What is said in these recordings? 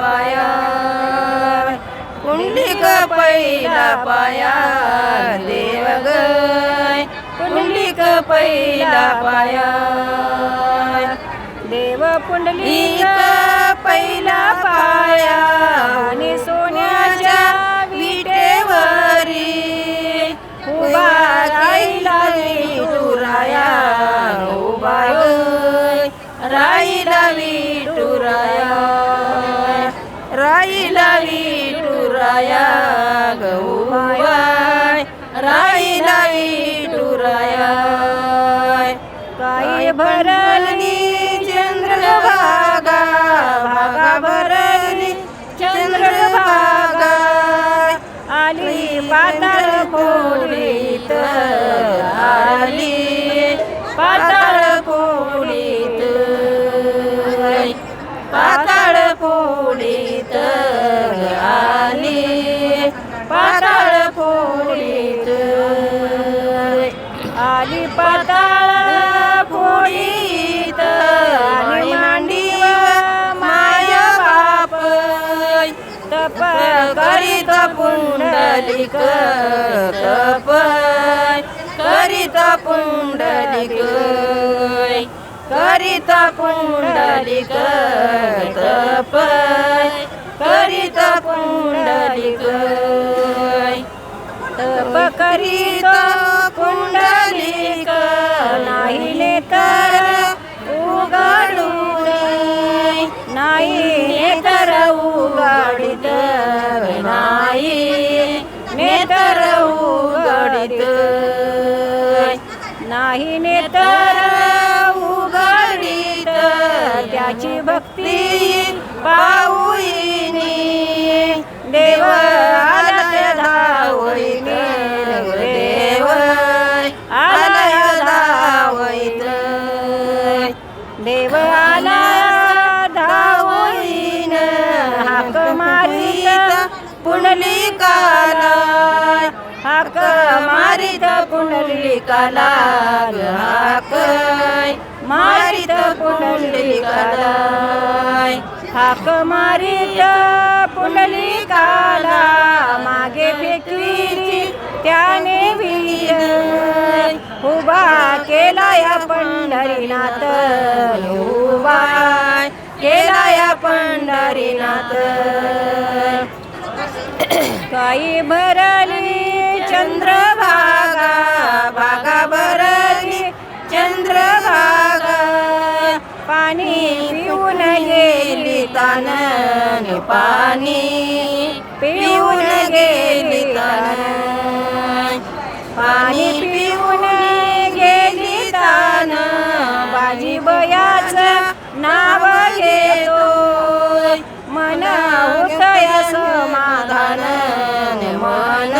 पाया पुंडलिक पहिला पाया देव गय पुंडलिक पहिला पाया. देव पुंडलिक लीक पहिला पाया आणि राहिला विठुराया गौबाय राहिला विठुराया. काय भरली पुंडलिक तप करिता पुंडलिक करिता पुंडलिक तप करिता पुंडलिक तप करिता पुंडलिक नाही नेतर उघडून नाही नेतर उघडित नेतर उघडित त्याची भक्ती पाऊईनी देव आलय धावईत देव आलय धावईत. देव आला धावईन हाक मारीत पुंडलिकाला हाक मारीत पुंडलिकाला हाक मारीत पुंडलिकाला हाक मारीत पुंडलिकाला मागे फेकली त्याने वीर उभा केला या पंढरीनाथ उभा केला या पंढरीनाथ काही भरली चंद्रभागा. पाणी पिऊन गेली तानन पाणी. पिऊन गेली तानन पाणी पिऊन गेली तान बाजी बयाच नाव घेतो. मन होतय समाधान मन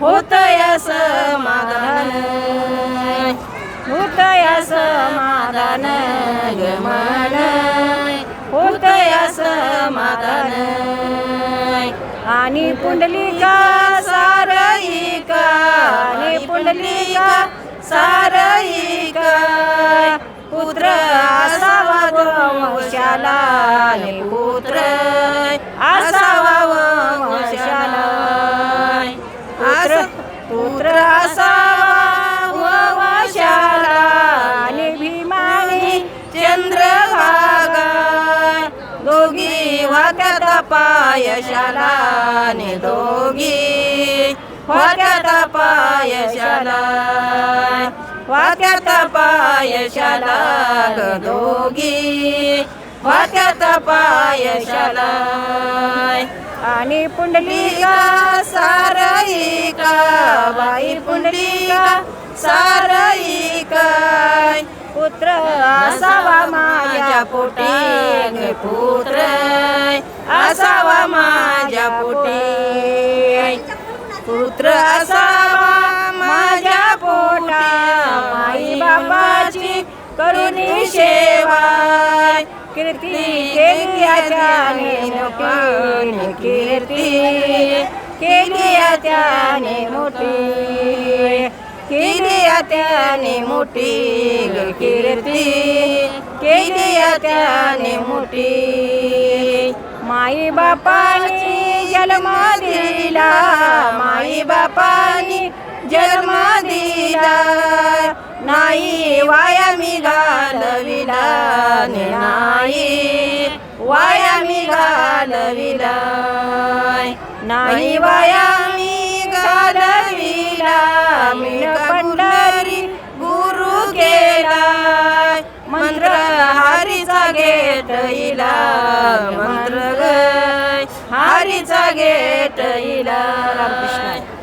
होतय समाधान होतय समाधान गमन होतय समाधान आणि पुंडलिका सारयिका. आणि पुंडलिका सारयिका. पुत्र असावा वंशाला पुत्र असावा वंशाला. पुत्र असा पायशाला ने दोघी. वाक्यात पायशाला वाक्यात पायशाला दोगी दोघी. वाक्यात पायशाला आणि पुंडलिका पुंडलिका सारईका बाई पुंडलिका सारईका पुत्र असावा माझ्या पोटी पुत्र. माझ्या पोटी. पुत्र असावा माझ्या पोटा. आई बाबाची करुणी सेवा. कीर्ती केली त्याने मोठी कीर्ती केली त्याने मोठी केली त्याने मोठी कीर्ती केली त्याने मोठी माई बापानी जन्म दिला. माई बापानी जन्म दिला. नाही वाया मी घालविला. नाही वाया मी घालविला. नाही वाया मी घालविला. मी हरीचा इला मंत्र ग हरीचा घेत इला. रामकृष्ण.